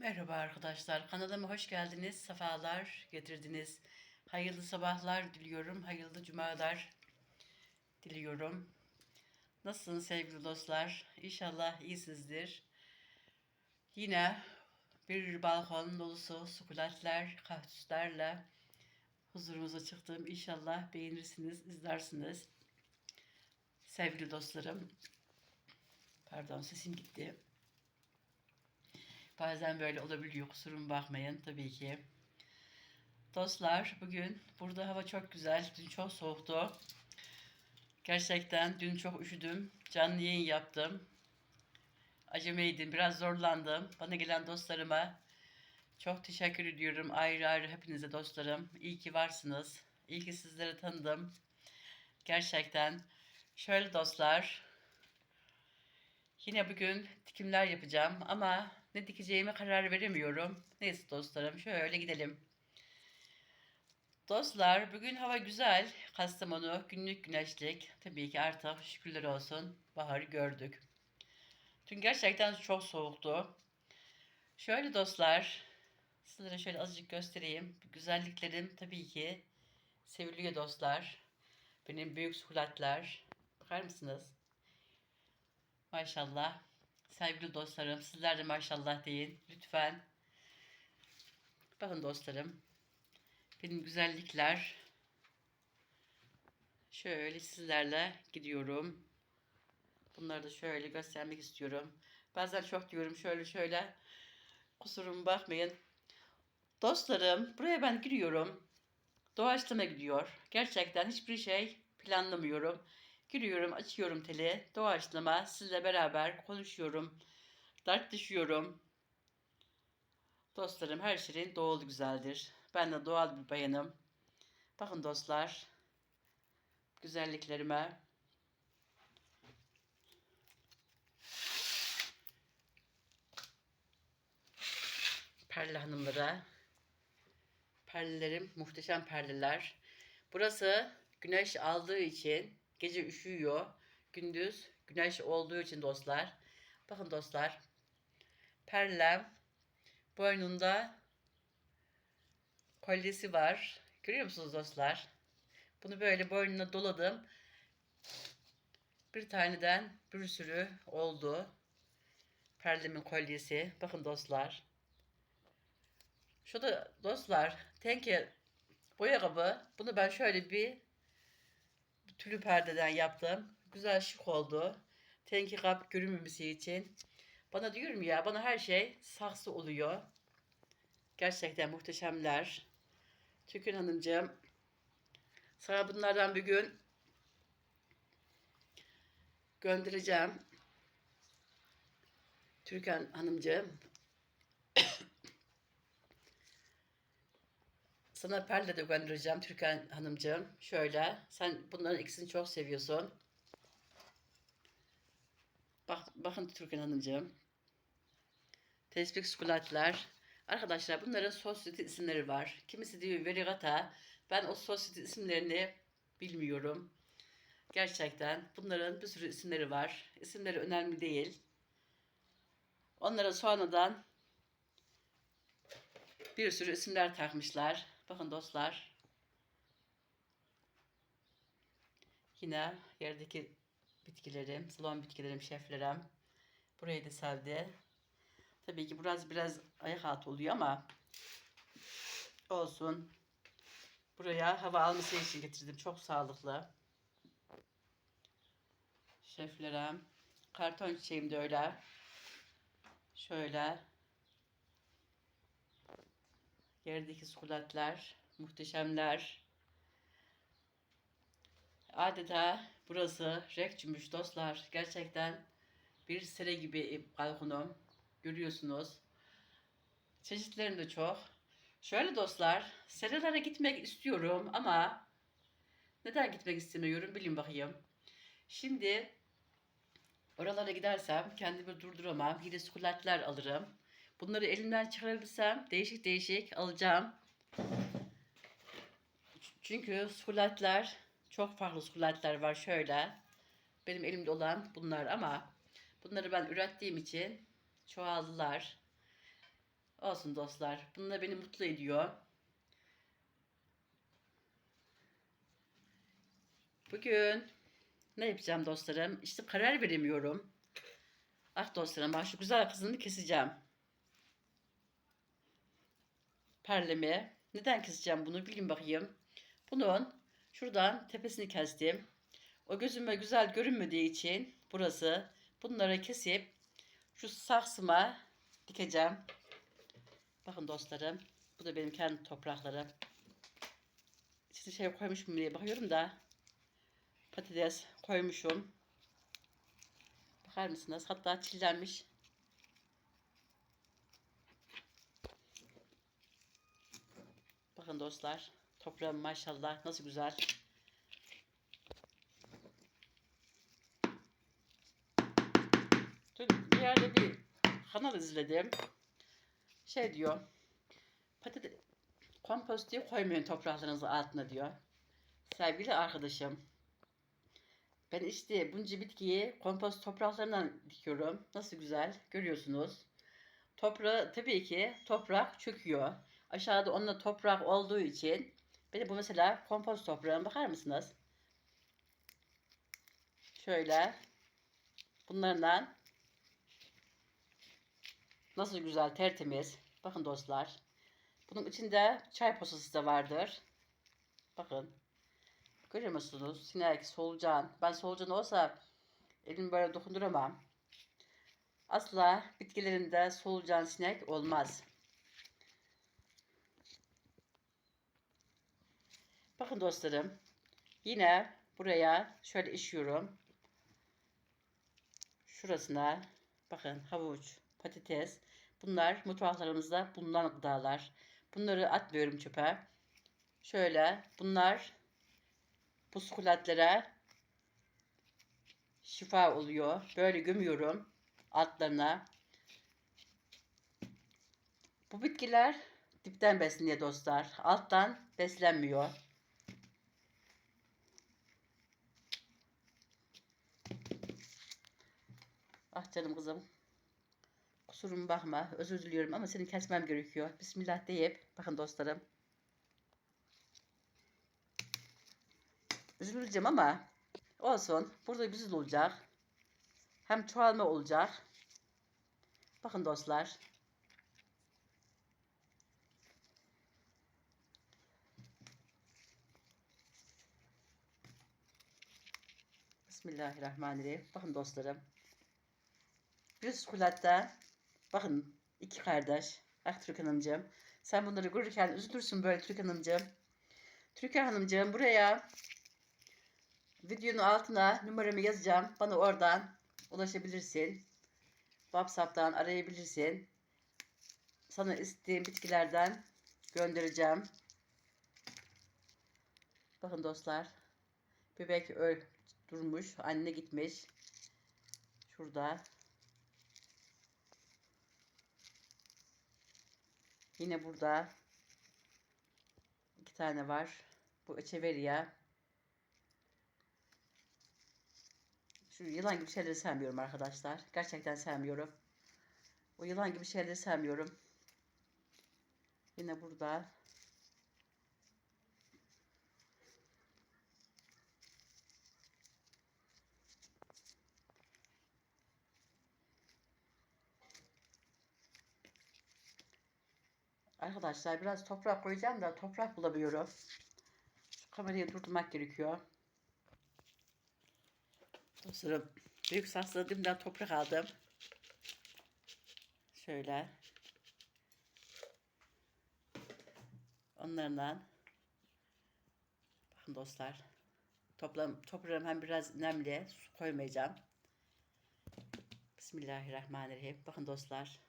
Merhaba arkadaşlar. Kanalıma hoş geldiniz. Sefalar getirdiniz. Hayırlı sabahlar diliyorum. Hayırlı cumalar diliyorum. Nasılsınız sevgili dostlar? İnşallah iyisinizdir. Yine bir balkon dolusu sukulentler, kaktüslerle huzurumuza çıktım. İnşallah beğenirsiniz, izlersiniz. Sevgili dostlarım. Pardon sesim gitti. Bazen böyle olabiliyor. Kusuruma bakmayın tabii ki. Dostlar bugün burada hava çok güzel. Dün çok soğuktu. Gerçekten dün çok üşüdüm. Canlı yayın yaptım. Acemiydim. Biraz zorlandım. Bana gelen dostlarıma çok teşekkür ediyorum. Ayrı ayrı hepinize dostlarım. İyi ki varsınız. İyi ki sizleri tanıdım. Gerçekten. Şöyle dostlar. Yine bugün dikimler yapacağım ama ne dikeceğime karar veremiyorum. Neyse dostlarım şöyle gidelim. Dostlar bugün hava güzel. Kastamonu günlük güneşlik. Tabii ki artık şükürler olsun baharı gördük. Dün gerçekten çok soğuktu. Şöyle dostlar sizlere şöyle azıcık göstereyim. Güzelliklerim tabii ki seviliyor dostlar. Benim büyük sukulatlar. Bakar mısınız? Maşallah. Sevgili dostlarım sizler de maşallah deyin. Lütfen. Bakın dostlarım. Benim güzellikler. Şöyle sizlerle gidiyorum. Bunları da şöyle göstermek istiyorum. Bazen çok diyorum şöyle şöyle. Kusuruma bakmayın. Dostlarım buraya ben giriyorum. Doğaçlama gidiyor. Gerçekten hiçbir şey planlamıyorum. Giriyorum, açıyorum teli. Doğaçlama sizle beraber konuşuyorum. Tartışıyorum. Dostlarım her şeyin doğal güzeldir. Ben de doğal bir bayanım. Bakın dostlar. Güzelliklerime. Perle hanımlara. Perlelerim muhteşem perleler. Burası güneş aldığı için gece üşüyor. Gündüz güneş olduğu için dostlar. Bakın dostlar. Perlem boynunda kolyesi var. Görüyor musunuz dostlar? Bunu böyle boynuna doladım. Bir taneden bir sürü oldu. Perlemin kolyesi. Bakın dostlar. Şu da dostlar tenke boya kabı. Bunu ben şöyle bir tülü perdeden yaptım. Güzel şık oldu. Tenki kap görünmemesi için. Bana diyorum ya bana her şey saksı oluyor. Gerçekten muhteşemler. Tükün Hanımcığım. Sana bunlardan bir gün göndereceğim. Türkan Hanımcığım. Sana perle de göndereceğim Türkan Hanımcığım. Şöyle. Sen bunların ikisini çok seviyorsun. Bak, bakın Türkan Hanımcığım. Tespih çikolatlar. Arkadaşlar bunların sosyete isimleri var. Kimisi diyor verigata. Ben o sosyete isimlerini bilmiyorum. Gerçekten bunların bir sürü isimleri var. İsimleri önemli değil. Onlara sonradan bir sürü isimler takmışlar. Bakın dostlar. Yine yerdeki bitkilerim, salon bitkilerim, şeflerim. Burayı da sevdi. Tabii ki biraz biraz ayak altı oluyor ama olsun. Buraya hava alması için getirdim. Çok sağlıklı. Şeflerim. Karton çiçeğim de öyle. Şöyle. Yerdeki sukulatlar, muhteşemler. Adeta burası renk cümbüş dostlar. Gerçekten bir sere gibi balkonum. Görüyorsunuz. Çeşitlerim de çok. Şöyle dostlar, serelere gitmek istiyorum ama neden gitmek istemiyorum bilin bakayım. Şimdi oralara gidersem kendimi durduramam. Yine sukulatlar alırım. Bunları elimden çıkarabilsem değişik değişik alacağım. Çünkü sukulatlar çok farklı sukulatlar var şöyle. Benim elimde olan bunlar ama bunları ben ürettiğim için çoğaldılar. Olsun dostlar. Bunlar beni mutlu ediyor. Bugün ne yapacağım dostlarım? İşte karar veremiyorum. Ah dostlarım bak şu güzel kızını keseceğim. Perlemi. Neden keseceğim bunu bilin bakayım. Bunun şuradan tepesini kestim. O gözüme güzel görünmediği için burası bunları kesip şu saksıma dikeceğim. Bakın dostlarım. Bu da benim kendi topraklarım. İçine şey koymuşum diye bakıyorum da patates koymuşum. Bakar mısınız? Hatta çillenmiş. Bakın dostlar. Toprağım maşallah nasıl güzel. Dün bir yerde bir kanal izledim. Şey diyor. Patates kompost diyor koymayın topraklarınızın altına diyor. Sevgili arkadaşım. Ben işte bunca bitkiyi kompost topraklarından dikiyorum. Nasıl güzel görüyorsunuz. Toprağı tabii ki toprak çöküyor. Aşağıda onunla toprak olduğu için benim bu mesela kompost toprağım bakar mısınız? Şöyle bunlardan nasıl güzel tertemiz. Bakın dostlar. Bunun içinde çay posası da vardır. Bakın. Görüyor musunuz? Sinek, solucan. Ben solucan olsa elimi böyle dokunduramam. Asla bitkilerimde solucan, sinek olmaz. Bakın dostlarım. Yine buraya şöyle işiyorum. Şurasına bakın havuç, patates. Bunlar mutfaklarımızda bulunan gıdalar. Bunları atmıyorum çöpe. Şöyle bunlar bu şifa oluyor. Böyle gömüyorum altlarına. Bu bitkiler dipten besleniyor dostlar. Alttan beslenmiyor. Ah canım kızım. Kusurum bakma. Özür diliyorum ama seni kesmem gerekiyor. Bismillah deyip. Bakın dostlarım. Üzüleceğim ama olsun. Burada güzel olacak. Hem çoğalma olacak. Bakın dostlar. Bismillahirrahmanirrahim. Bakın dostlarım. Bir sukulatta bakın iki kardeş. Ah Türkan Hanımcığım. Sen bunları görürken üzülürsün böyle Türkan Hanımcığım. Türkan Hanımcığım buraya videonun altına numaramı yazacağım. Bana oradan ulaşabilirsin. WhatsApp'tan arayabilirsin. Sana istediğim bitkilerden göndereceğim. Bakın dostlar. Bebek öl durmuş. Anne gitmiş. Şurada. Yine burada iki tane var. Bu Echeveria. Şu yılan gibi şeyleri sevmiyorum arkadaşlar. Gerçekten sevmiyorum. O yılan gibi şeyleri sevmiyorum. Yine burada. Arkadaşlar biraz toprak koyacağım da toprak bulamıyorum. Şu kamerayı durdurmak gerekiyor. Dostlarım büyük saksıda dümden toprak aldım. Şöyle. Onlardan bakın dostlar. Toplam, toprağım hem biraz nemli. Su koymayacağım. Bismillahirrahmanirrahim. Bakın dostlar.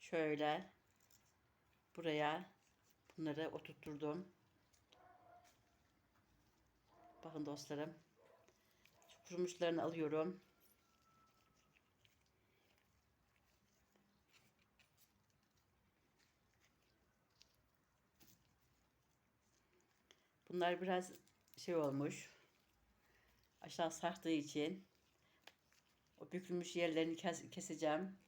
Şöyle buraya bunları oturtturdum. Bakın dostlarım. Kurumuşlarını alıyorum. Bunlar biraz şey olmuş. Aşağı sarktığı için o bükülmüş yerlerini kes keseceğim.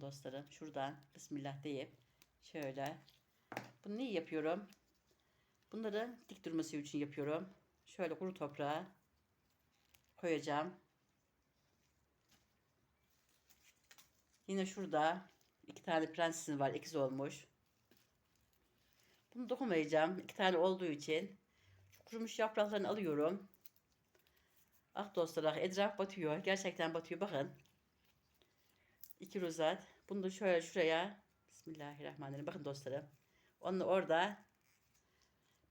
Bakın dostlarım şuradan Bismillah deyip şöyle. Bunu niye yapıyorum? Bunları dik durması için yapıyorum. Şöyle kuru toprağa koyacağım. Yine şurada iki tane prensesim var. ikiz olmuş. Bunu dokunmayacağım. iki tane olduğu için. Şu kurumuş yapraklarını alıyorum. Ah dostlar ah etraf batıyor. Gerçekten batıyor. Bakın. İki rozet. Bunu da şöyle şuraya. Bismillahirrahmanirrahim. Bakın dostlarım. Onu orada.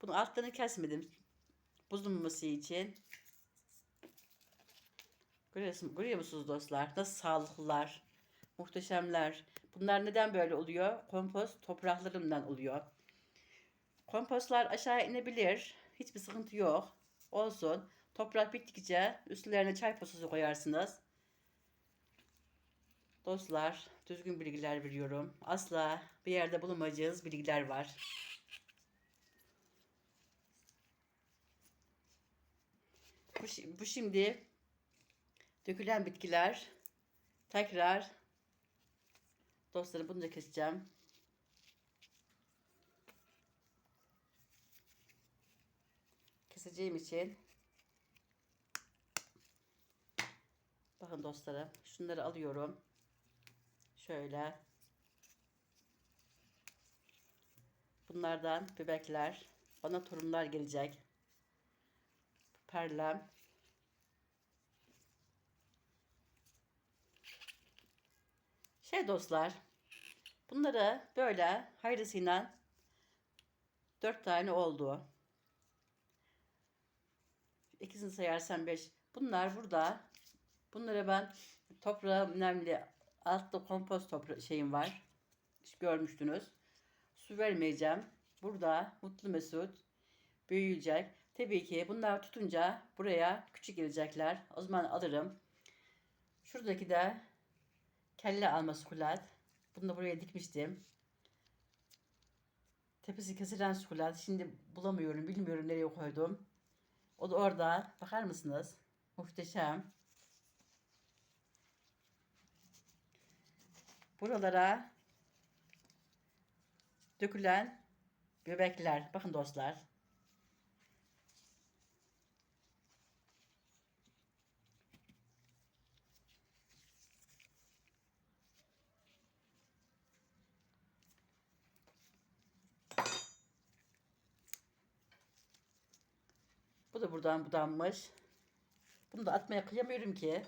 Bunu altlarını kesmedim. Bozulmaması için. Görüyorsun, görüyor musunuz dostlar? Nasıl sağlıklılar. Muhteşemler. Bunlar neden böyle oluyor? Kompost topraklarımdan oluyor. Kompostlar aşağı inebilir. Hiçbir sıkıntı yok. Olsun. Toprak bittikçe üstlerine çay posusu koyarsınız. Dostlar, düzgün bilgiler veriyorum. Asla bir yerde bulamayacağınız bilgiler var. Bu, bu şimdi dökülen bitkiler tekrar dostlarım bunu da keseceğim. Keseceğim için bakın dostlarım şunları alıyorum. Şöyle. Bunlardan bebekler. Bana torunlar gelecek. Perlem. Şey dostlar. Bunları böyle hayrısıyla dört tane oldu. İkisini sayarsam beş. Bunlar burada. Bunları ben toprağım nemli altta kompost topra şeyim var. Görmüştünüz. Su vermeyeceğim. Burada mutlu mesut büyüyecek. Tabii ki bunlar tutunca buraya küçük gelecekler. O zaman alırım. Şuradaki de kelle alma sukulat. Bunu da buraya dikmiştim. Tepesi kesilen sukulat. Şimdi bulamıyorum. Bilmiyorum nereye koydum. O da orada. Bakar mısınız? Muhteşem. Buralara dökülen bebekler. Bakın dostlar. Bu da buradan budanmış. Bunu da atmaya kıyamıyorum ki.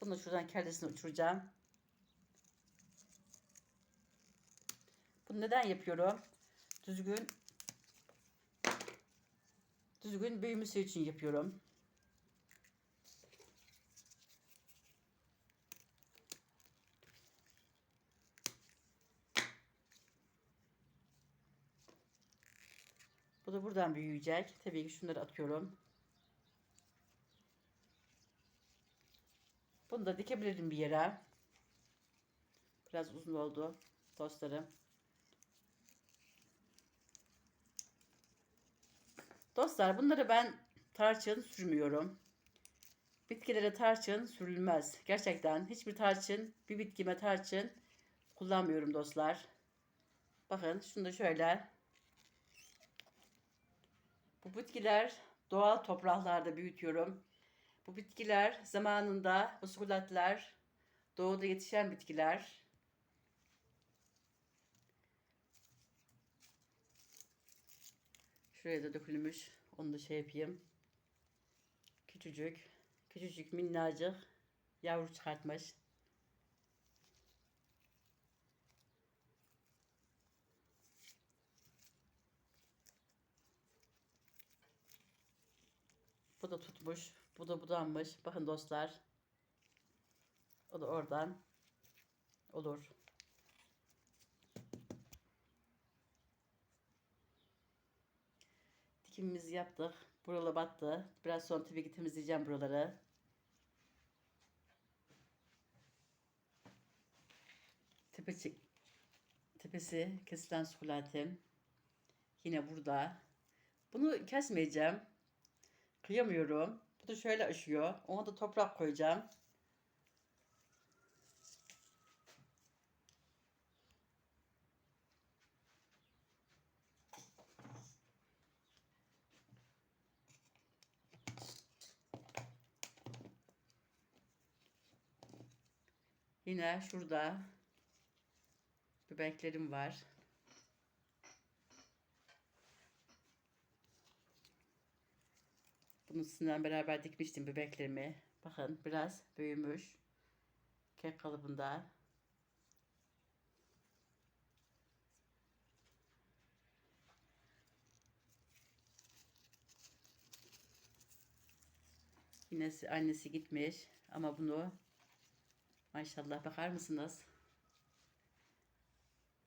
Bunu şuradan kellesini uçuracağım. Bunu neden yapıyorum? Düzgün düzgün büyümesi için yapıyorum. Bu da buradan büyüyecek. Tabii ki şunları atıyorum. Bunu da dikebilirim bir yere. Biraz uzun oldu dostlarım. Dostlar bunları ben tarçın sürmüyorum. Bitkilere tarçın sürülmez. Gerçekten hiçbir tarçın, bir bitkime tarçın kullanmıyorum dostlar. Bakın şunu da şöyle. Bu bitkiler doğal topraklarda büyütüyorum. Bu bitkiler zamanında muskulatlar doğuda yetişen bitkiler. Şuraya da dökülmüş. Onu da şey yapayım. Küçücük. Küçücük minnacık. Yavru çıkartmış. Bu da tutmuş. Bu da budanmış. Bakın dostlar. O da oradan olur. Dikimimizi yaptık. Buralı battı. Biraz sonra tabii ki temizleyeceğim buraları. Tepesi, tepesi kesilen sukulatim. Yine burada. Bunu kesmeyeceğim. Kıyamıyorum. Bu da şöyle aşıyor. Ona da toprak koyacağım. Yine şurada bebeklerim var. Bunu sizinle beraber dikmiştim bebeklerimi. Bakın biraz büyümüş. Kek kalıbında. Yine annesi gitmiş ama bunu maşallah bakar mısınız?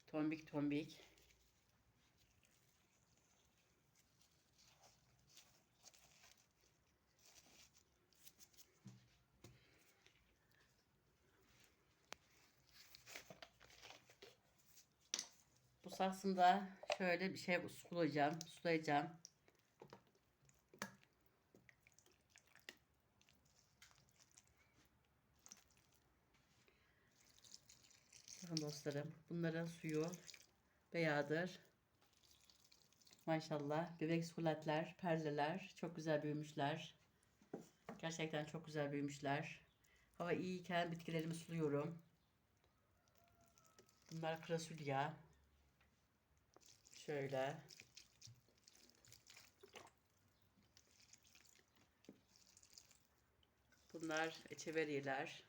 Tombik tombik. Bu saksında şöyle bir şey sulayacağım, sulayacağım. Bakın dostlarım, bunların suyu beyazdır. Maşallah bebek sukulatlar, perleler çok güzel büyümüşler. Gerçekten çok güzel büyümüşler. Hava iyiyken bitkilerimi suluyorum. Bunlar krasulya. Şöyle. Bunlar eçeveriyeler.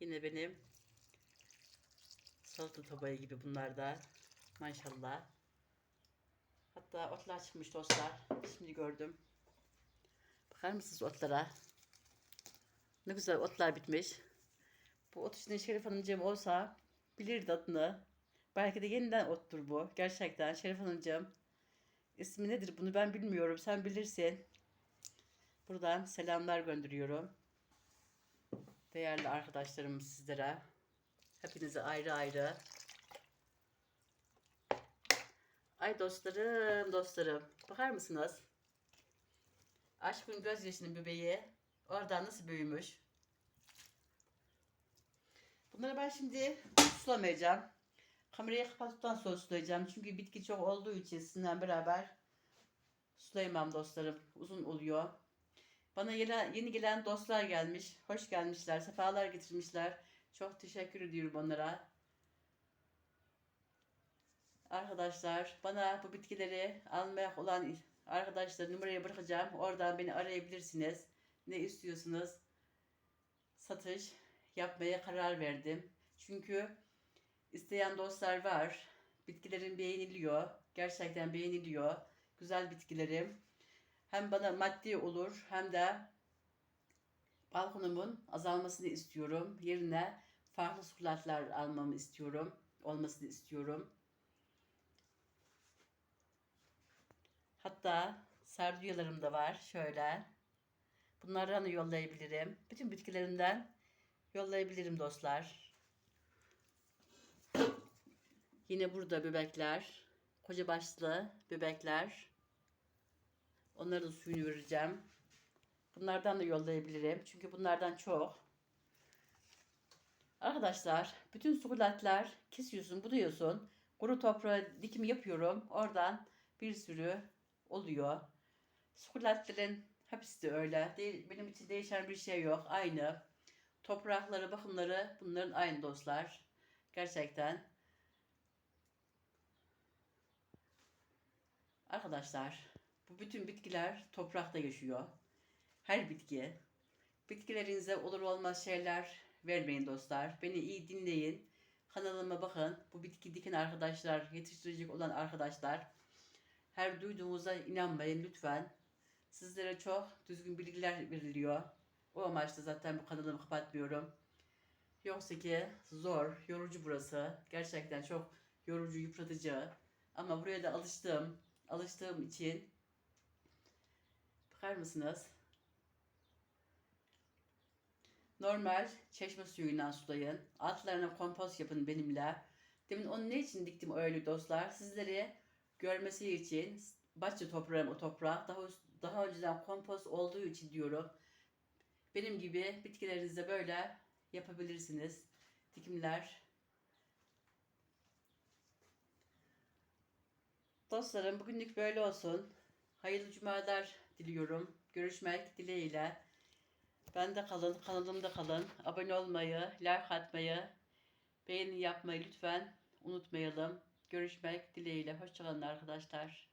Yine benim salata tabağı gibi bunlar da. Maşallah. Hatta otlar çıkmış dostlar. Şimdi gördüm. Bakar mısınız otlara? Ne güzel otlar bitmiş. Bu ot içinde Şerif Hanımcığım olsa bilirdi adını. Belki de yeniden ottur bu. Gerçekten Şerif Hanımcığım. İsmi nedir bunu ben bilmiyorum. Sen bilirsin. Buradan selamlar gönderiyorum. Değerli arkadaşlarım sizlere. Hepinize ayrı ayrı. Ay dostlarım, dostlarım. Bakar mısınız? Aşkın gözyaşının bebeği oradan nasıl büyümüş? Bunları ben şimdi sulamayacağım. Kamerayı kapattıktan sonra sulayacağım. Çünkü bitki çok olduğu için sizinle beraber sulayamam dostlarım. Uzun oluyor. Bana yeni, yeni gelen dostlar gelmiş. Hoş gelmişler. Sefalar getirmişler. Çok teşekkür ediyorum onlara. Arkadaşlar bana bu bitkileri almaya olan arkadaşlar numarayı bırakacağım. Oradan beni arayabilirsiniz. Ne istiyorsunuz? Satış yapmaya karar verdim. Çünkü isteyen dostlar var. Bitkilerim beğeniliyor. Gerçekten beğeniliyor. Güzel bitkilerim. Hem bana maddi olur hem de balkonumun azalmasını istiyorum. Yerine farklı sukulatlar almamı istiyorum. Olmasını istiyorum. Hatta sardunyalarım da var. Şöyle. Bunlardan da yollayabilirim. Bütün bitkilerimden yollayabilirim dostlar. Yine burada bebekler. Koca başlı bebekler. Onlara da suyunu vereceğim. Bunlardan da yollayabilirim. Çünkü bunlardan çok. Arkadaşlar bütün sukulatlar kesiyorsun, buluyorsun. Kuru toprağa dikim yapıyorum. Oradan bir sürü oluyor. Sukulatların hepsi de öyle. Değil, benim için değişen bir şey yok. Aynı. Toprakları, bakımları bunların aynı dostlar. Gerçekten. Arkadaşlar bu bütün bitkiler toprakta yaşıyor. Her bitki. Bitkilerinize olur olmaz şeyler vermeyin dostlar. Beni iyi dinleyin. Kanalıma bakın. Bu bitki dikin arkadaşlar, yetiştirecek olan arkadaşlar. Her duyduğunuza inanmayın lütfen. Sizlere çok düzgün bilgiler veriliyor. O amaçla zaten bu kanalımı kapatmıyorum. Yoksa ki zor, yorucu burası. Gerçekten çok yorucu, yıpratıcı. Ama buraya da alıştım. Alıştığım için bakar mısınız? Normal çeşme suyundan sulayın. Altlarına kompost yapın benimle. Demin onu ne için diktim öyle dostlar? Sizleri görmesi için bahçe toprağım o toprak. Daha, daha önceden kompost olduğu için diyorum. Benim gibi bitkilerinizde böyle yapabilirsiniz. Dikimler. Dostlarım bugünlük böyle olsun. Hayırlı cumalar diliyorum. Görüşmek dileğiyle. Ben de kalın, kanalımda kalın. Abone olmayı, like atmayı, beğeni yapmayı lütfen unutmayalım. Görüşmek dileğiyle. Hoşçakalın arkadaşlar.